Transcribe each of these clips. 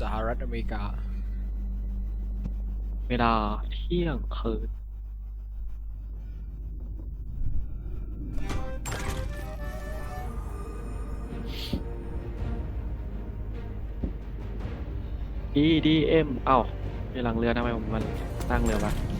สหรัฐอเมริกา เวลาเที่ยงคืนดีดีเอ็มเอ้าในหลังเรือทำไมผมมันตั้งเรือวะ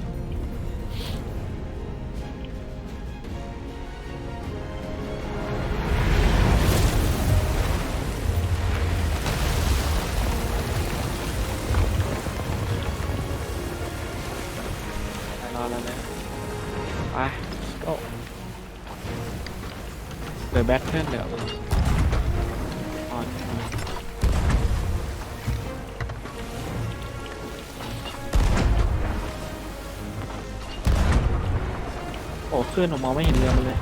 โอ้ขึ้นผมมองไม่เห็นเรือมันเลย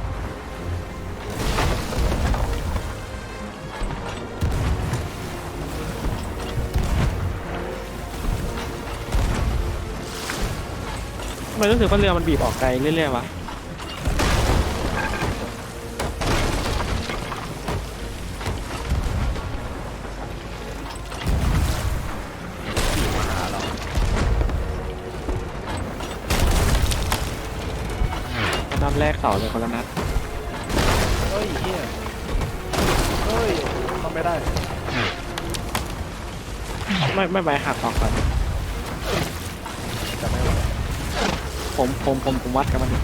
ทำไมรู้สึกว่าเรือมันบีบออกไกลเรื่อยๆวะ เสาเลยคนละนัดเฮ้ยเฮียเฮ้ยทำไม่ได้ ไม่ไม่ไปหักออกก่อนจะไม่ไหวผมผมผมผมวัดกับมันอยู่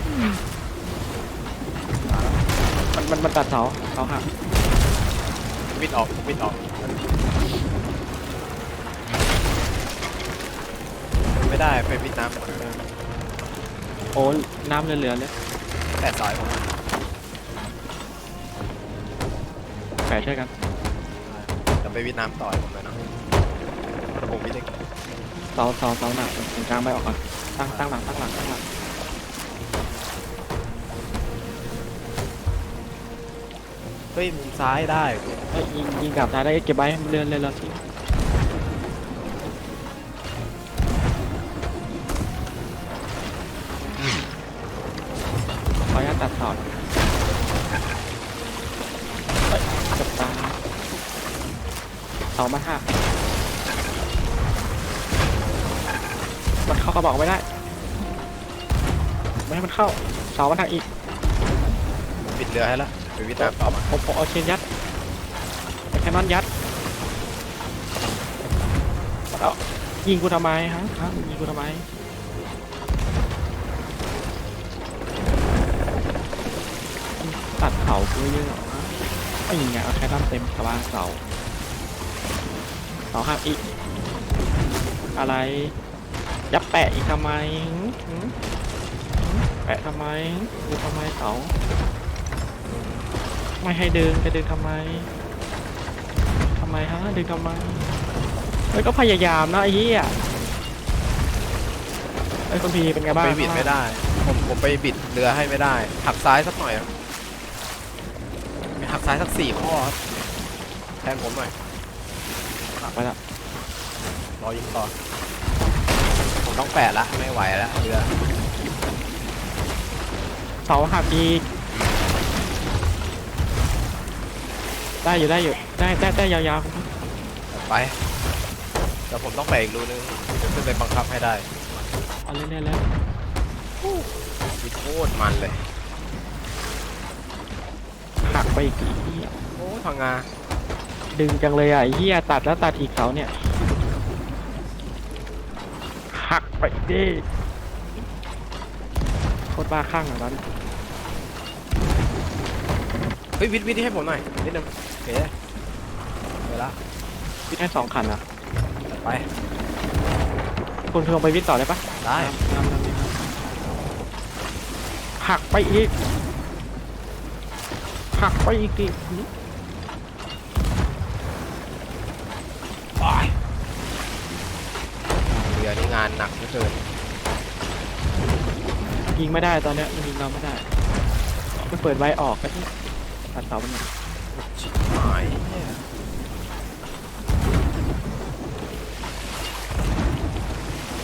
มันมันมันตัดเสาเสาหักวิดออกวิดออกไม่ได้ไปวิดน้ำก่อนโอ้น้ำเหลือๆเลย แต่สายผมแปะช่วยกันจะไปวิดน้ำต่อยผมเลยนะระบบวิดเองเสาเสาเสาหนักตรงกลางไปออกก่อนตั้งตั้งหลังตั้งหลังตั้งหลังเฮ้ยมุมซ้ายได้ เอ้ยยิงยิงกลับท้ายได้เก็บไว้เรือนเรือนเราทิ้ มันเข้ากระบอกไม่ได้ ไม่ให้มันเข้า เสามันหักอีกปิดเรือให้แล้วไปวิดน้ำต่อมาผมผมเอาเชนยัดเอาแคนนอนยัดเอายิงกูทำไมฮะฮะยิงกูทำไมตัดเสากูเยอะเหรอฮะไม่ยิงไงเอาแค่ด้านเต็มกระบางเสาเสาหักอีกอะไร ยับแปะอีกทำไมหึหึหึแปะทำไมดูทำไมเสาไม่ให้ดึงจะดึงทำไมทำไมฮะดึงทำไมเฮ้ยก็พยายามนะไอ้เหี้ยไอ้ยคนพีเป็นไงบ้างไปบิดไม่ได้ ผมผมไปบิดเรือให้ไม่ได้ หักซ้ายสักหน่อยครับมีหักซ้ายสักสี่ข้อครับแทนผมหน่อยหักไปละรอยิงต่อผม ต้องแปะละไม่ไหวแล้วเรือเสาหักอีกได้อยู่ได้อยู่ได้ได้ได้ยาวไปแต่ผมต้องแปะอีกรูนึงจะขึ้นไปบังคับให้ได้ๆเอาเล่นๆแล้ววิโคตรมันเลยหักไปอีกอีเหี้ยโอ้พังงาดึงจังเลยอะไอ้เหี้ยตัดแล้วตัดอีกเสาเนี่ย หัก ไปดิโคตรบ้าข้างอะนั้นเฮ้ยวิดวิดให้ผมหน่อยนิดนึงโอเคเวลาพี่แค่สองขันอะไปคุณเพิ่งไปวิทย์ต่อได้ปะได้หักไปอีกหักไปอีกดิ ไปเรือนี่ งานหนักเหลือเกินยิงไม่ได้ตอนเนี้ยยิงเราไม่ได้มันเปิดไว้ออกก็ที่ตัดเสามันหน่อยชิบหายเนี่ย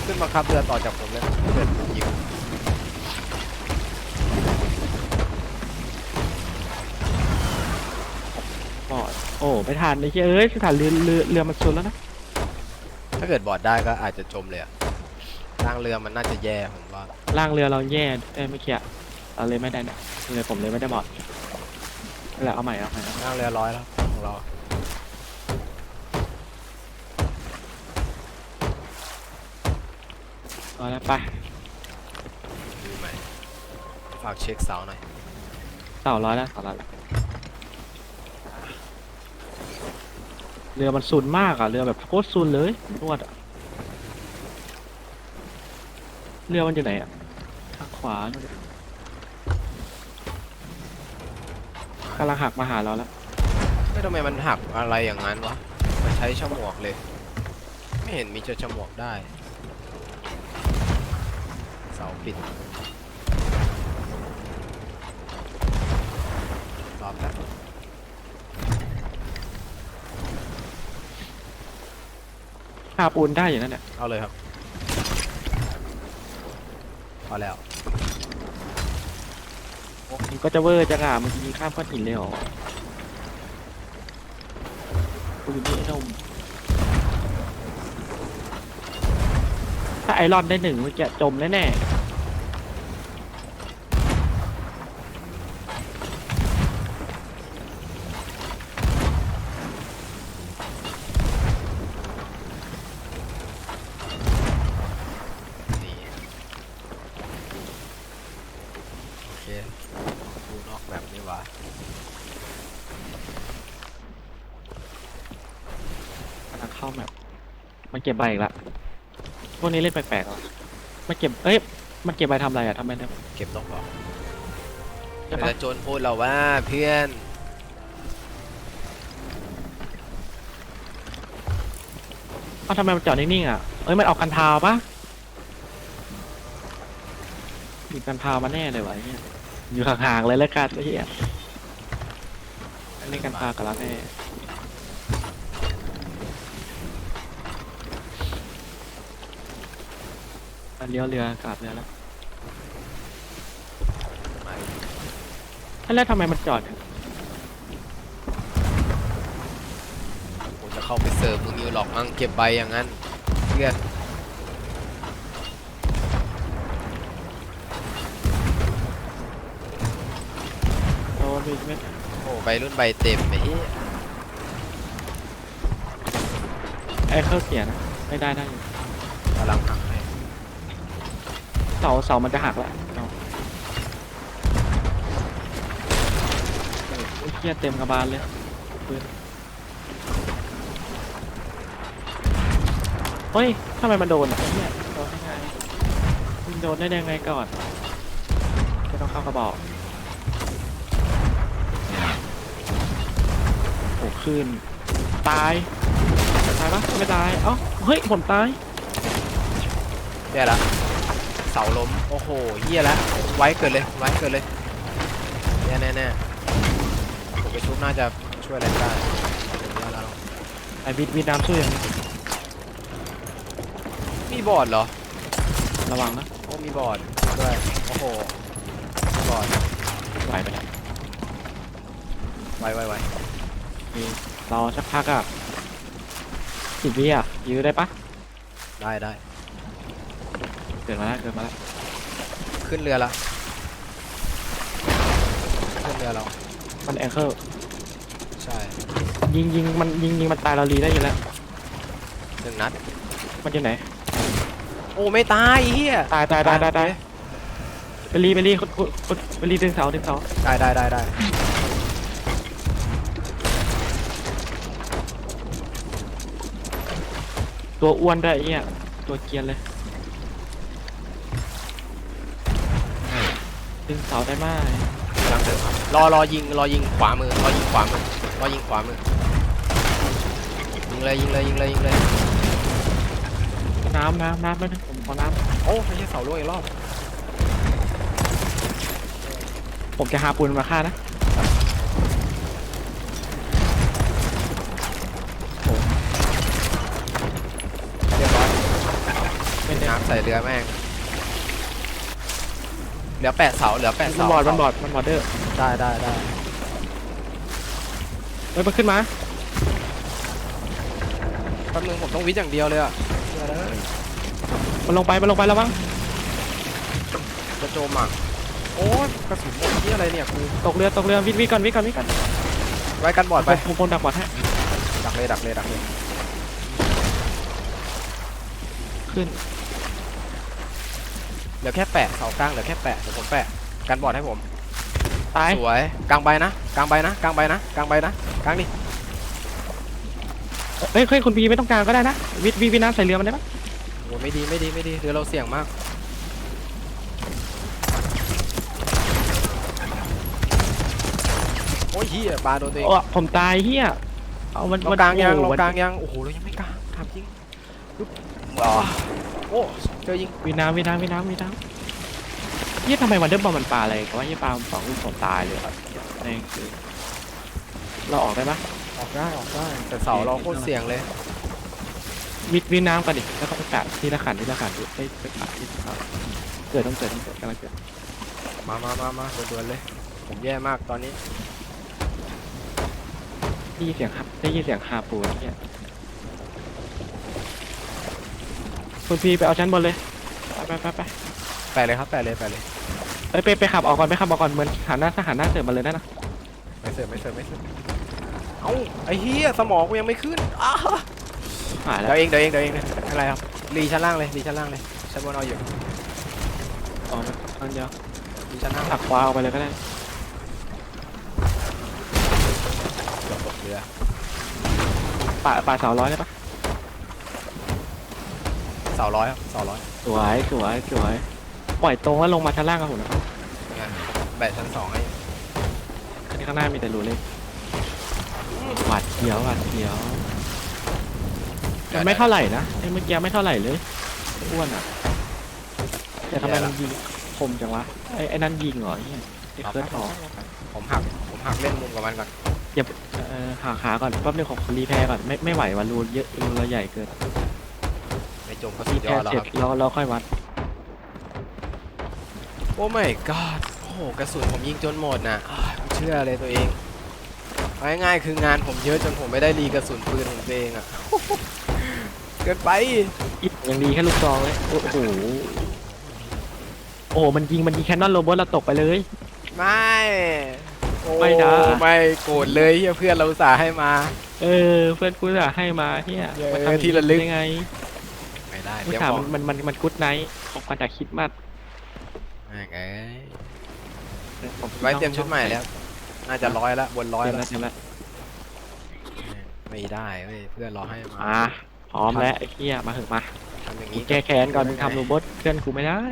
ขึ้นมาครับเรือต่อจากผมเลยเพื่อนผมยิงปอดโอ้ไม่ทันไอ้เหี้ยเอ้ยสถานเรือเรือเรือมันชนแล้วนะ ถ้าเกิดบอดได้ก็อาจจะจมเลยอะ ทางเรือมันน่าจะแย่ผมว่าล่างเรือเราแย่เอ้ยไม่เคียเราเลยไม่ได้เนี่ยเลยผมเลยไม่ได้บอดนั่นแหละเอาใหม่เอาใหม่เอาใหม่ทางเรือร้อยแล้วของเราเอาแล้วไปดูใหม่ฝากเช็คเสาหน่อยเสาร้อยแล้วเสาร้อยแล้วเรือมันซุนมากอะเรือแบบโคตรซุนเลยนวดอะ เรือมันอยู่ไหนอะทางขวานู่นดิกำลังหักมาหาเราแล้วไม่ทำไมมันหักอะไรอย่างนั้นวะมันใช้ฉมวกเลย ไม่เห็นมีจะฉมวกได้ เสาปิดรอบแล้วหาปูนได้อยู่นั่นแหละเอาเลยครับ เอแล้วมันก็จะเวอร์จังอะมันยิงข้ามก้อนหินเลยเหรอปืนนี่ไอ้นมถ้าไอรอนได้หนึ่งมันจะจมแน่โอเคดูนอกแบบนี้วะ ๆกำลังเข้าแมปมัน เก็บใบอีกละ พวกนี้เล่นแปลกๆเหรอมันเก็บ เอ้ย มันเก็บใบทำอะไรอะทำไมเนี่ย เก็บนกเหรอใช่เวปะลาโจรพูดเราว่าเพื่อนเอ้าทำไมมันจอดนิ่งๆอะ เอ้ย มันเอากันพาวปะมีกันพาวมาแน่เลยวะไอ้เนี่ยอยู่ห่างๆเลยแล้วกันไอ้เหี้ยเล่นกันพาวกับเราแน่ มันเลี้ยวเรือกลับเรือแล้วไม่แล้วทำไมมันจอดอะผมจะเข้าไปเสิร์ฟมึงอยู่หรอกมั่งเก็บใบอย่างนั้นเพื่อนโดนไปอีกเม็ดโอ้ใบรุ่นใบเต็มไอ้เหี้ยไอ้เข้าเสียนะไม่ได้ได้อยู่กำลังหักให้ เสาเสามันจะหักแล้วเอาโอ้ยเฮียเต็มกระบาลเลยปืนเฮ้ยทำไมมันโดนอะไอ้เนี่ยโดนได้ไงมันโดนได้ยังไงก่อนจะต้องเข้ากระบอกโอ้ขึ้นตายตายปะไม่ตายเอ้าเฮ้ยผมตาย แย่ละ เสาล้ม โอ้โหเหี้ยละไว้เกิดเลยไว้เกิดเลยแย่แน่แน่ๆผมไปชุบน่าจะช่วยอะไรได้เดี๋ยวแย่แล้วไอ้วิดวิดน้ำช่วยอย่างนี้มีบอร์ดเหรอ ระวังนะโอ้มีบอร์ดด้วยโอ้โหมีบอร์ดไหวไปแล้วไว้ไว้ไว้มีรอสักพักอะสิบวิอะยื้อได้ปะได้ได้เกิดมาแล้วเกิดมาแล้วขึ้นเรือละขึ้นเรือเรามันแองเคิลใช่ยิงยิงมันยิงยิงมันตายเรารีได้อยู่แล้วหนึ่งนัด มันอยู่ไหนโอ้ไม่ตายไอ้เฮียตายตายตายตายตายไปรีไปรีขุดขุดขุดไปรีดึงเสาดึงเสาได้ได้ได้ได้ตัวอ้วนด้วยไอ้เนี่ยตัวเกรียนเลย เสาได้ไหมกำลังเดินครับรอรอยิงรอยิงขวามือรอยิงขวามือรอยิงขวามือยิงเลยยิงเลยยิงเลยยิงเลยน้ำน้ำน้ำไม่ได้ผมขอน้โอ้ไม่ใช่เสาล่วงอีกรอบำผมจะหาปูนมาฆ่านะเรียบร้อยไม่ได้น้ำใส่เรือแม่ง เหลือแปดเสาเหลือแปดมันเสาบอดมันบอดมันบอดเดอร์ได้ได้ได้เฮ้ยมันขึ้นมาแป๊บนึงผมต้องวิทย์อย่างเดียวเลยอะยเลยมันลงไปมันลงไปแล้วมั้งจะโจมอะโอ้ยกระสุนหมดที่อะไรเนี่ยกูตกเรือตกเรือวิทวิทก่อนวิทก่อนวิทก่อนไว้กันบอดไปไปผมผมดักบอดให้ดักเลยดักเลยดักเลยขึ้น เหลือแค่แปะเสากลางเหลือแค่แปะเดี๋ยวผมแปะกันบอดให้ผมตายสวยกลางใบนะกลางใบนะกลางใบนะกลางใบนะกลางนี่เอ้ยเฮ้ยคุณพีไม่ต้องกลางก็ได้นะวิทวิทวิทน้ำใส่เรือมันได้ปะโอ้ไม่ดีไม่ดีไม่ดีเรือเราเสี่ยงมากโอ้ยเฮียปลาโดนตัวเองโอ้ผมตายเฮียเอามันเรามันกลางยังโอ้เราโหกลางยังโอ้โหเรายังไม่กลางทำจริงปึ๊บว้าวโอ้ เจอยิงวิทน้ำวิทน้ำวิทน้ำวิทน้ำเฮียทำไมวันเดอร์บอลมันปลาอะไรกันว่าเฮียปลาสองลูกผมตายเลยอะนี่คือเราออกได้ปะออกได้ออกได้แต่เสาเราโคตรเสี่ยงเลยวิทวิทน้ำกันดิแล้วก็ไปแปะที่ละขันที่ละขันไปไปแปะที่ละขันเกิดต้องเกิดต้องเกิดกำลังเกิดมามามามาด่วนๆเลย ผมแย่มากตอนนี้ได้ยินเสียงครับได้ยินเสียงฮาปูนะเนี่ย คุณพีไปเอาชั้นบนเลย ไปไปไปไปแปะเลยครับแปะเลยแปะเลยเอ้ยไปไปขับออกก่อนไปขับออกก่อนเหมือนหันหน้าหันหน้าเสริมมาเลยนะนะไม่เสิร์ฟไม่เสิร์ฟไม่เสิร์ฟเอ้าไอ้เฮียสมองกูยังไม่ขึ้นอ้าหายแล้เดี๋วยวเองเดี๋ยวเองเดี๋ยวเองนะอะไรครับรีชั้นล่างเลยรีชั้นล่างเลยชั้นบนเอาอยู่ออกมาอันเดียวรีชั้นล่างผลักขวาออกไปเลยก็ได้เกือบตกเรือป่าป่าเสาร้อยได้ปะเสาร้อยครับเสาร้อยสวยสวยสวยปล่อยตรงแล้วลงมาชั้นล่างกับผมนะครับยังไงแบะชั้นสองให้อันนี้ข้างหน้ามีแต่รูเล็กหวาดเสียวหวาดเสียวมันไม่เท่าไหร่นะไอ้เมื่อกี้ไม่เท่าไหร่เลยอ้วนอะ แต่ทำไมมันยิงคมจังวะไอ้ไอ้นั่นยิงเหรอไอ้เนี่ยไอ้เอาเคิร์ดไปหรอผมหักผมหักเล่นมุมกับมันก่อน อย่าเอ่อหาขาก่อนแป๊บนึงขอรีแพร์ก่อนไม่ไม่ไหวว่ะรูเยอะรูเราใหญ่เกินไม่ จมก็สุรีดแพยอดร์แล้วเสร็คจรับ เราเราค่อยวัดโอ้ my god โอ้โหกระสุนผมยิงจนหมดนะอ้าวไม่เชื่อเลยตัวเองเอาง่ายๆคืองานผมเยอะจนผมไม่ได้รีกระสุนปืนของตัวเองอะ เกินไปอีกยังดีแค่ลูกซองเลยโอ้โหโอ้โหมันยิงมันยิงแคนนอนโรบอทเราตกไปเลย ไม่โอ้ไม่นะ ไม่โกรธเลยเฮียเพื่อนเราอุตส่าห์ให้มา เออ เพื่อนกูจะให้มาเฮียเย้มาทำอย่างที่ระลึก ได้ไง ไม่ได้ผู้เดี๋ยวชายบอมักนมันมันมันกุ๊ดไนท์ของมาจากคิดมากแม่งเอ้ยไว้เตรียมชุดใหม่แล้ว น่าจะร้อยแล้วบนร้อยเตรียมแล้แล้ววเตรียมแล้วไม่ได้เว้ยเพื่อนเราให้มาอะพร้อมแล้วไอ้เฮียมาเถอะมาทำอย่างกูนี้แก้แค้นก่อนมึงทำโรบอทเพื่อนกูไม่ได้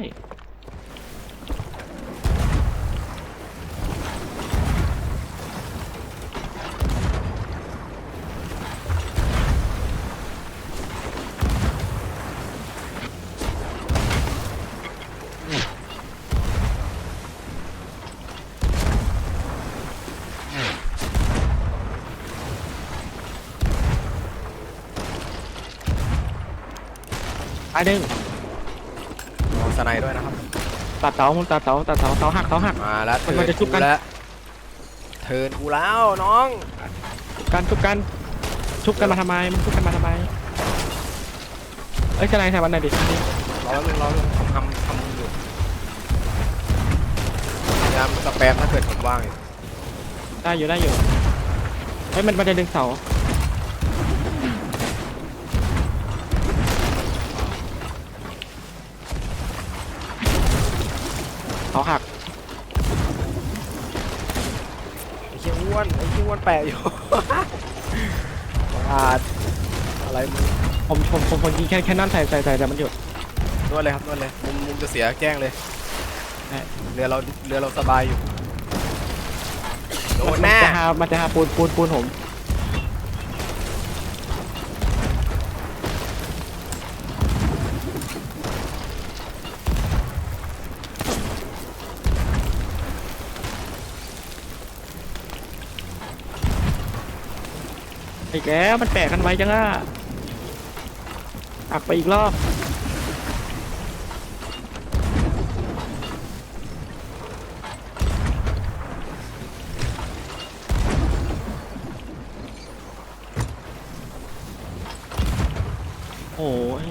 ไอ้หนึ่งลองสไนด์ด้วยนะครับ ตัดเสาตัดเสาตัดเสาเสาหักเสาหัก มาแล้วมันเทิมันร์นจะชุบกูกัน แล้วเทิร์นกูแล้วน้องกันชุบกันชุบกันมาทำไมมันชุบกันมาทำไมเอ้ยจะนายทำวันไหนดิรอแล้วนึงรอแล้วนึงผมทำทำอยู่พยายามสแปมถ้าเกิดผมว่างอยู่ได้อยู่ได้อยู่เฮ้ยมันมันจะดึงเสา เสาหักไอ้เหี้ยอ้วนไอ้เหี้ยอ้วนแปะอยู่บาดอะไรมึงผมผมผมผมยิงแค่แค่นั่นใส่ใส่ใส่แต่มันหยุด นวดเลยครับนวดเลยมุมมุมจะเสียแจ้งเลยได้ เรือเราเรือเราสบายอยู่โดมันนแน่จะหามันจะหาปูนปูนปูนผม ไอ้แกมันแปะกันไว้จังอะอักไปอีกรอบโอ้ย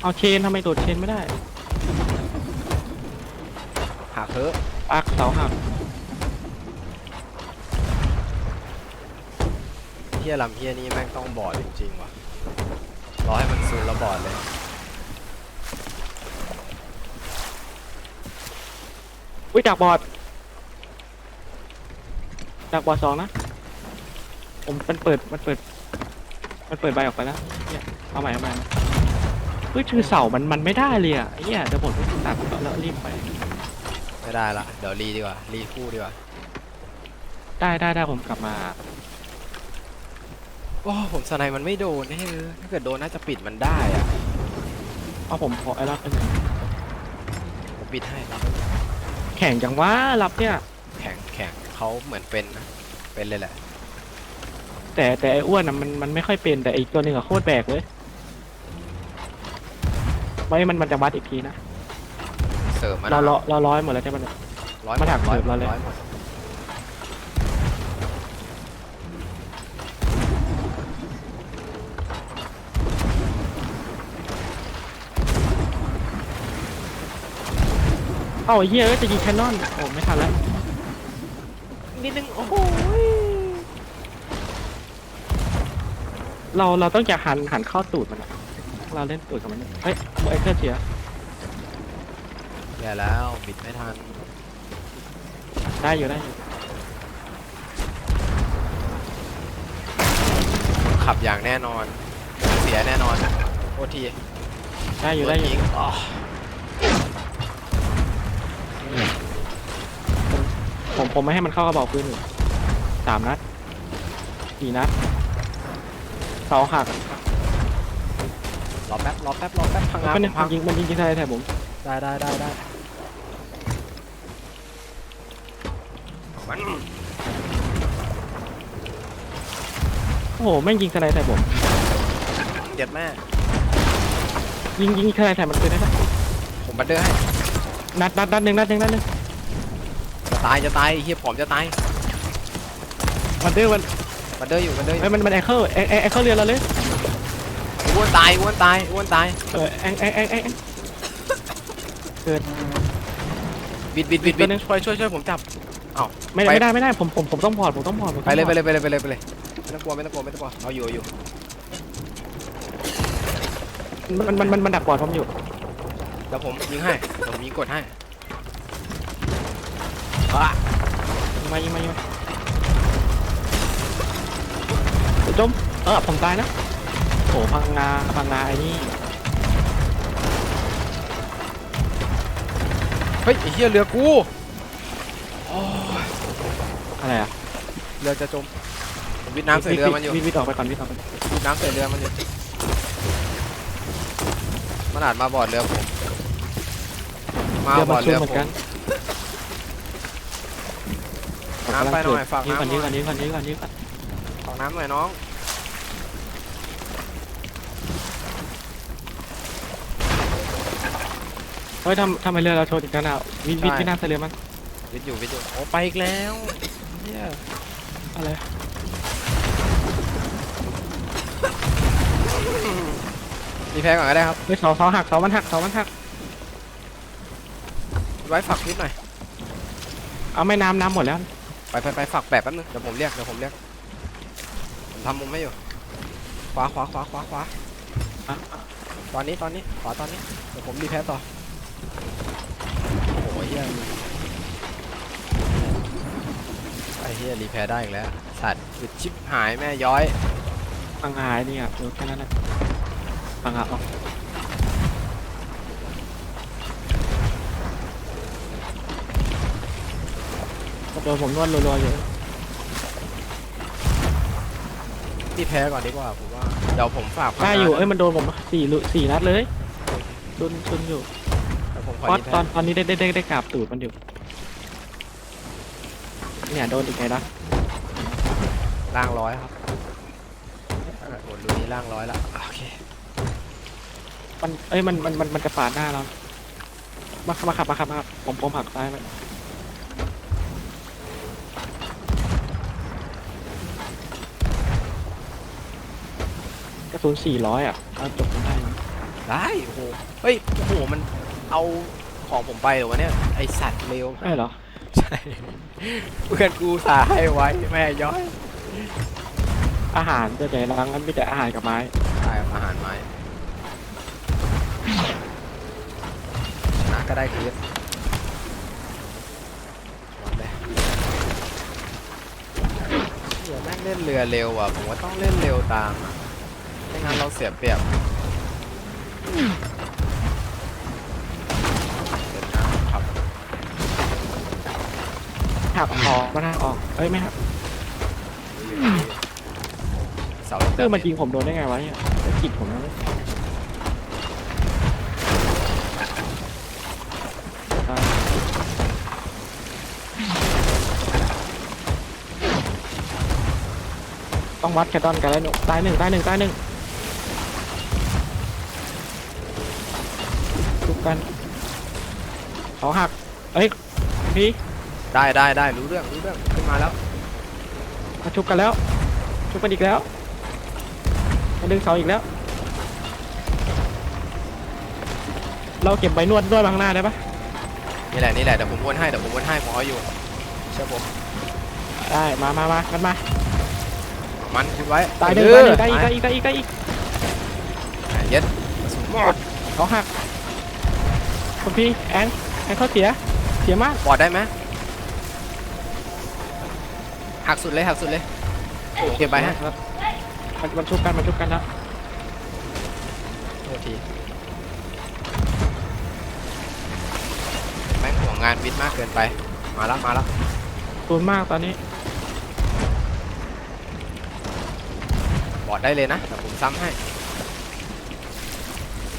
เอาเชนทำไมโดดเชนไม่ได้ หักเถอะปักเสาหัก ฮียลำเฮียนี่แม่งต้องบอดจริงๆว่ะรอให้มันซูนแล้วบอดเลยอุ้ยดักบอดดักบอดสองนะ ผมมันเปิดมันเปิด มันเปิดใบออกไปแล้วเนี่ยเอาใหม่เอาใหม่เฮ้ยคือเสามันมันไม่ได้เลยอะไอ้เหี้ยเดี๋ยวผมต้องตัดแล้วรีบไป ไม่ได้ละเดี๋ยวรีดีกว่ารีคู่ดีกว่า ได้ได้ได้ผมกลับมา โอ้ผมสไนด์มันไม่โดนเฮ้ยถ้าเกิดโดนน่าจะปิดมันได้อะเอาผมขอไอ้รับเป็นผมปิดให้รับแข่งจังว่ารับเนี่ย แข่งแข่งเขาเหมือนเป็นนะเป็นเลยแหละแต่แต่ไอ้อ้วนอะมันมันไม่ค่อยเป็นแต่อีกตัวหนึ่งอะโคตรแบกเลยไว้มันมันจะวัดอีกทีนะเสริมมันเราเราเราร้อยหมดแล้วใช่ไหมเนี่ย ร้อยมันหักร้อยเสริมเราเลย ร้อยหมด เอ้าไอ้เหี้ยเอ้ยจะยิงแคนนอน โอ้ไม่ทันแล้วนิดนึงโอ้โหเราเราต้องจะหันหันเข้าตูดมันอะเราเล่นตูดกับมันเนี่ยเฮ้ยไอ้เครื่องเสียแย่แล้วบิดไม่ทันได้อยู่ได้อยู่ขับอย่างแน่นอน เสียแน่นอนโอทีได้อยู่ได้อยู่ยิงอ๋อ ผมผมไม่ให้มันเข้ากระบอกปืนอยู่สามนัดสี่นัดเสาหักรอแป๊บรอแป๊บรอแป๊บพังงามันผมพังยิงมันยิงยิงใส่แถบผมได้ได้ได้ได้มันโอ้โหแม่งยิงสไนด์ใส่ผมเด็ดแม่ยิงยิงสไนด์ใส่มันปืนได้ปะผมบันเดอร์ให้นัดนัดนัดหนึ่งนัดหนึ่งนัดหนึ่งจะ ตายจะตายเฮียผอมจะตายมันเดือมันบันเดอร์อยู่บันเดอร์อยู่เอ้ยมันมันแองเคิลแองแองแองเคิลเรือเราเลยอ้วนตายอ้วนตายอ้วนตายเออแองแองแองแองแองเกิดบิดบิดบิดตับิวดหนึ่งช่วยช่วยช่วยผมจับ ไม่ไป ไม่ได้ไม่ได้ผมผมผมต้องพอร์ตผมต้องพอร์ตผมไปเลยไปเลยไปเลยไปเลยไปเลยไม่ต้องกลัวไม่ต้องกลัวไม่ต้องกลัวเอาอยู่เอาอยู่มันมันมันมันดักพอร์ตผมอยู่เดี๋ยวผมยิงให้เดี๋ยวผมยิงกดให้ อะยิงมายิงมายิงมาเดี๋ยวจมเออผมตายนะโอ้พังงาพังงาไอ้นี่เฮ้ยไอ้เฮียเรือกูโอ้ยอะไรอะเรือจะจมผมวิดน้ำใส่เรือมันอยู่วิดวิดออกไปก่อนวิดออกไปวิดน้ำใส่เรือมันอยู่มันอาจมาบอดเรือผมมาเรือบอมันดซุ่เรืมอเหมือผนกัม นน้ำไปหน่อยฝากยืดก่อนน้ำหน่ยือดยก่อนยืดก่อนยืดก่อนยืดก่อนฝากน้ำหน่อยน้อง เฮ้ยทำทำไมเรือเราโชว์อีกแล้วนะวิดวิดวิดน้ำใส่เรือมันวิดอยู่วิดอยู่โอ้ไปอีกแล้วเฮียอะไรรีแพ้ก่อนก็ได้ครับเฮ้ยเสาเสาหักเสามันหักเสามันหักไว้ฝักนิดหน่อยเอาไม่น้ำน้ำหมดแล้ว ไปไปไปฝักแบบแป๊บนึงเดี๋ยวผมเรียกเดี๋ยวผมเรียกผมทำมุมไม่อยู่ขวาขวาขวาขวาขวาตอนนี้ตอนนี้ขวาตอนนี้เดี๋ยวผมรีแพ้ต่อโอ้โหเฮียไอ้เฮียรีแพ้ได้อีกแล้วสัตว์หยุดชิปหายแม่ย้อยพังหายนี่อะเออแค่นั้นแหละพังหาออก โดนผมนวดรัวๆอยู่รีแพ้ก่อนดีกว่าผมว่า เดี๋ยวผมฝากได้อยู่พังงานเอ้ยมันโดนผมสี่ลุสี่นัดเลยโดนชนอยู่เดี๋ยวผมขอเพราะรีตแพ้อนตอนนี้ได้ได้ได้ได้กราบตูดมันอยู่เนี่ยโดนอีกไงนะล่างร้อยครับหมดลุยนี้ล่างร้อยละโอเคมันเอ้ยมันมันมันมันจะปาดหน้าเรามามาขับมาขับมาขับผมผมหักซ้ายไป กระสุนสี่ร้อยอะเอาจบกันได้นะได้โอ้โหเฮ้ยโอ้โหมันเอาของผมไปเหรอวะเนี่ยไอสัตว์เลวใช่เหรอ ใช่เพื่อนกูสาให้ไว้แม่ย้อยอาหารจะไหนร้านนั้นมีแต่อาหารกับไม้ ใช่ครับอาหารไม้ชนะก็ได้คืนวัดเลยเดี๋ยวแม่งเล่นเรือเร็วอะผมว่าต้องเล่นเร็วตามอะ ไม่งั้นเราเสียเปรียบเดินทางขับหักออกมาทางออกเอ้ยไม่หักเสาเออมันยิงผมโดนได้ไงวะเนี่ยสะกิดผมนะตายต้องวัดแคดอนกันแล้วหนูตายหนึ่งตายหนึ่งตายหนึ่ง กกันเขาหักเอ้ยพี่ได้ได้ได้รู้เรื่องรู้เรื่องขึ้นมาแล้วมาชุบกันแล้ว ชุบกันอีกแล้วมาดึงเสาอีกแล้ว เราเก็บใบนวดด้วยบางหน้าได้ปะนี่แหละนี่แหละเดี๋ยวผมวนให้เดี๋ยวผมวนให้ผมเอาอยู่เชื่อผมได้มามามากันมามันคิดไว้ตายหนึ่งเอตายหอนึ่งตายอีกตายอีกตายอีกตายอีกอะเย็ดกระสุนหมดเขาหัก คุณพี่แอนแอนเขาเสีย เสียมาก บอดได้ไหมหักสุดเลยหักสุดเลยเก็บไปฮะครับมันมันชุบกันมันชุบกันแล้วโทษทีแม่งห่วงงานวิทย์มากเกินไป มาแล้วมาแล้วตูนมากตอนนี้ บอดได้เลยนะเดี๋ยวผมซ้ำให้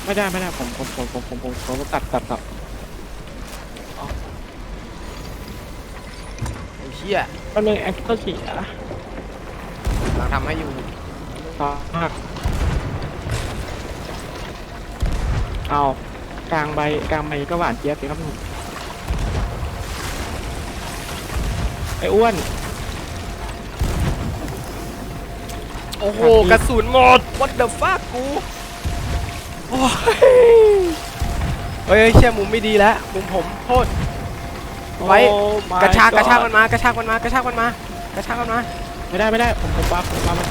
ไม่ได้ไม่ได้ผมผมผมผมผมผมผมตัดตัดตัดไอ้เหี้ยก็เลยแอนเขาเสียกำลังทำให้อยู่เขาหักเอากลางใบกลางใบก็หวานเจี๊ยบสิครับผมไอ้อ้วน โอ้โหหักอีกกระสุนหมด what the fuck กู โอ้ยเฮ้ยเชี่ยมุมไม่ดีแล้วมุมผมโทษไว้โอ้ my กระชากกระชาก God มันมากระชากมันมากระชากมันมากระชากมันมาไม่ได้ไม่ได้ผมผมปั๊บผมปั๊บมัน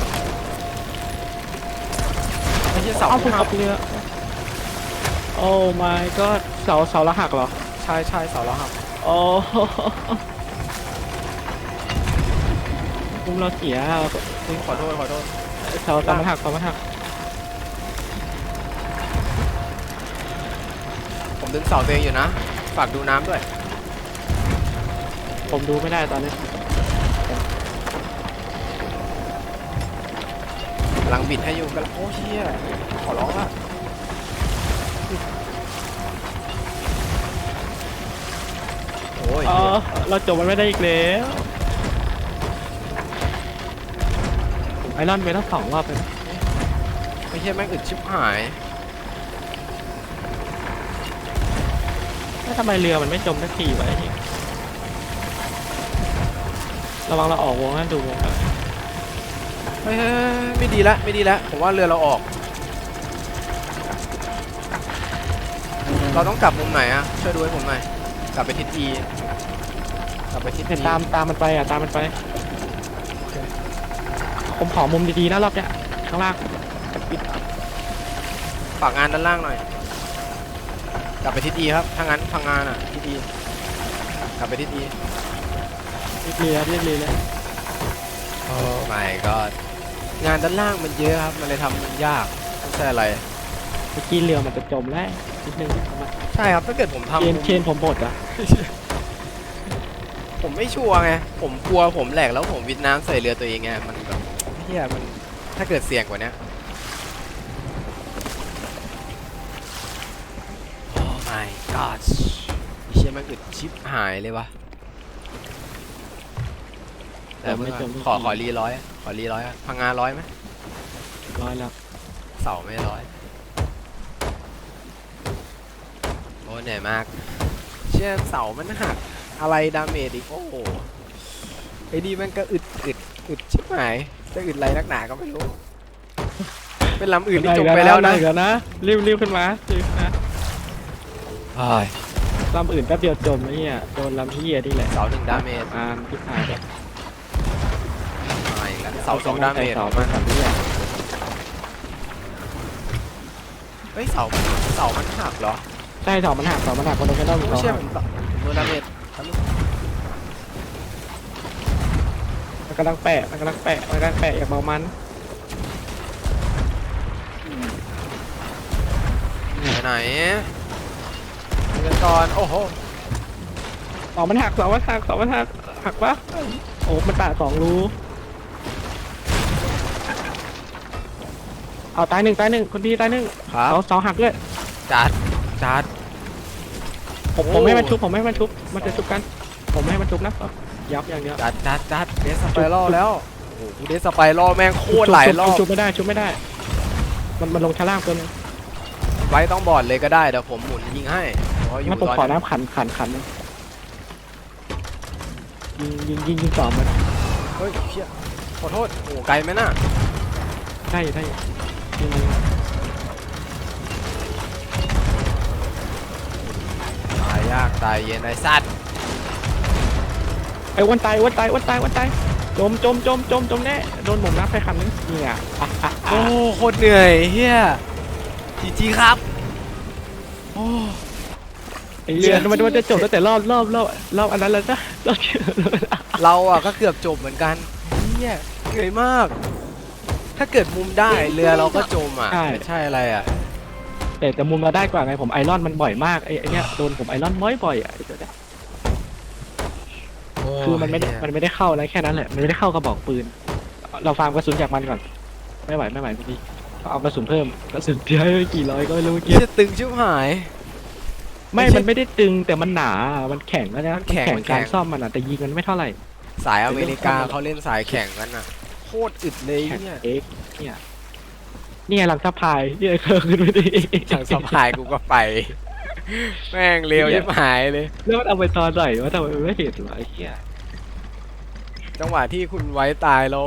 ไม่ใช่เสาเอาผมหัขักบเรือโอ้ my god เสาเสาละหักเหรอใช่ใช่เสาแล้วหักโอ้คุมเราเสียขอโทษขอโทษเสาเสามันหักเสามันหัก ดึงเสาตัวเองอยู่นะ ฝากดูน้ำด้วย ผมดูไม่ได้ตอนนี้กำลังบิดให้อยู่กันโอ้เชี่ยขอร้องละโอ้ยเออเราจบมันไม่ได้อีกแล้วไอรอนเวทั้งสองรอบเลยนะไม่ใช่แม่งอึดชิบหาย แล้วทำไมเรือมันไม่จมสักทีวะไอ้นี่ระวังเราออกวงนั่นดูวงนะเฮ้ยเฮ้ยเฮ้ยไม่ดีละไม่ดีละผมว่าเรือเราออก เราต้องกลับมุมไหนอะช่วยดูให้ผมหน่อยกลับไปทิศ E กลับไปทิศเห็น E ตามตามมันไปอะตามมันไปผมขอมุมดีๆนะรอบเนี้ยข้างล่าง ฝากงานด้านล่างหน่อย กลับไปทิศ E ครับ ถ้างั้นพังงานอะทิศ E กลับไปทิศ E เรียบเรียบเรียบเรียบเลยโอ้ my god งานด้านล่างมันเยอะครับ มันเลยทำมันยากไม่ใช่อะไร เมื่อกี้เรือมันจะจมแล้วนิดนึงเอามาใช่ครับ ถ้าเกิดผมทำเชนมุมเชนผมหมดอะผมไม่ชัวร์ไง ผมกลัวผมแหลกแล้วผมวิดน้ำใส่เรือตัวเองไง มันแบบเฮียมันถ้าเกิดเสี่ยงกว่านี้ ไอ้เชี่ยมันอึดชิปหายเลยวะแต่เมื่อขอขอรีร้อยขอรีร้อยอะพังงานร้อยไหมร้อยแล้วเสาไม่ร้อยโอ้เหนื่อยมาก เชื่อเสามันหักอะไรดาเมจอีกโอ้โหไอ้นี่มันก็อึดอึดอึดชิบหายจะอึดอะไรนักหนาก็ไม่รู้ไปเป็นลำอื่นที่จมไปแล้วนะด้อีกแล้วนะรีบรีบขึ้นมารีบขึ้นมา ลำอื่นแป๊บเดียวจมไอ้เนี่ยโดนลำที่เหี้ยนี่แหละเสาหนึ่งดาเมจอ่านพิพายแบบมาอีกแล้วเสาสองดาเมจเสาเป็นสามเนี่ยเฮ้ยเสามันเสามันหักเหรอใช่เสามันหักเสามันหักคนโดนแค่ต้องไม่เสาใช่หักผมผมโดนดาเมจทะลุมันกำลังแปะมันกำลังแปะมันกำลังแปะอย่าเมามันไปไหน เงินก่อน โอ้โหเสามันหักเสามันหักเสามันหักหักปะโอ้มันปะสองรูเอาตายหนึ่งตายหนึ่งคนดีตายหนึ่งครับเสาเสาหักด้วยจัดจัด ผมโอ้ผมไม่ให้มันชุบผมไม่ให้มันชุบมันจะชุบกัน ผมไม่ให้มันชุบนะยับอย่างเดียวจัดจัดจัดเดสสไปรัลแล้วโอ้โหกูเดสสไปรัลแม่งโคตรหลายรอบชุบไม่ได้ชุบไม่ได้ มันมันลงชั้นล่างตัวนึงไว้ต้องบอดเลยก็ได้เดี๋ยวผมหมุนยิงให้ เพราะอยู่มันตกตอนขอนี้น้ำขันขันขันยิงยิงยิงยิงต่อมันเฮ้ยเชี่ยขอโทษโอ้โหไกลไหมน่ะได้อยู่ได้อยู่ยิงตายยากตายเย็นไอ้สัตว์ไอ้อ้วันตายอ้วันตายอ้วันตายอ้วันตายจมจมจมจมจมแน่โดนหม่งน้ำไปคันนึงนี่อะอะอะโอ้อะโคตรเหนื่อยเฮียจีจีครับโอ้ ไอ้เรือมันมันจะจบตั้งแต่รอบรอบรอบรอบอันนั้นแล้วจ้ะรอบเชื่อเราอะก็เกือบจบเหมือนกันเฮียเหนื่อยมาก ถ้าเกิดมุมได้เรือเราก็จมอะไม่ใช่อะไรอะแต่แต่มุมเราได้กว่าไงผมไอรอนมันบ่อยมากไอ้ไอ้เนี้ยโดนผมไอรอนบ่อยบ่อยๆอะไอ้ตัวเนี้ยคือมันไม่ได้มันไม่ได้เข้านะแค่นั้นแหละมันไม่ได้เข้ากระบอกปืน เราฟาร์มกระสุนจากมันก่อน ไม่ไหวไม่ไหวพี่เอากระสุนเพิ่มกระสุนเดียวให้กี่ร้อยก็ไม่รู้เมื่อกี้จะตึงชิบหาย ไม่ไม่ใช่มันไม่ได้ตึงแต่มันหนา มันแข็งแล้วนะมันแข็งมันมันแข็กางรซ่อมมันอะแต่ยิงมันไม่เท่าไหร่ สายอเมริกาเขาเล่นสายแข่งกันอะโคตรอึดเลยแข็งเนี่ยเอ็กเนี่ยเนี่ยหลังสะพายเนี่ยเคยขึ้นไปดิทางสะพายกูก็ไป แม่งเร็วชิบหายเลย แล้วมันเอาไปตอนไหนวะทำไมมันไม่เห็นวะไอ้เหี้ย จังหวะที่คุณไว้ตายแล้ว